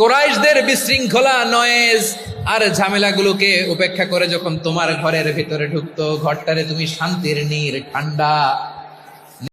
কোরাইশদের বিশৃঙ্খলা, নয়েজ আর ঝামেলাগুলোকে উপেক্ষা করে যখন তোমার ঘরের ভিতরে ঢুকতো, ঘরটারে তুমি শান্তির নীর, ঠান্ডা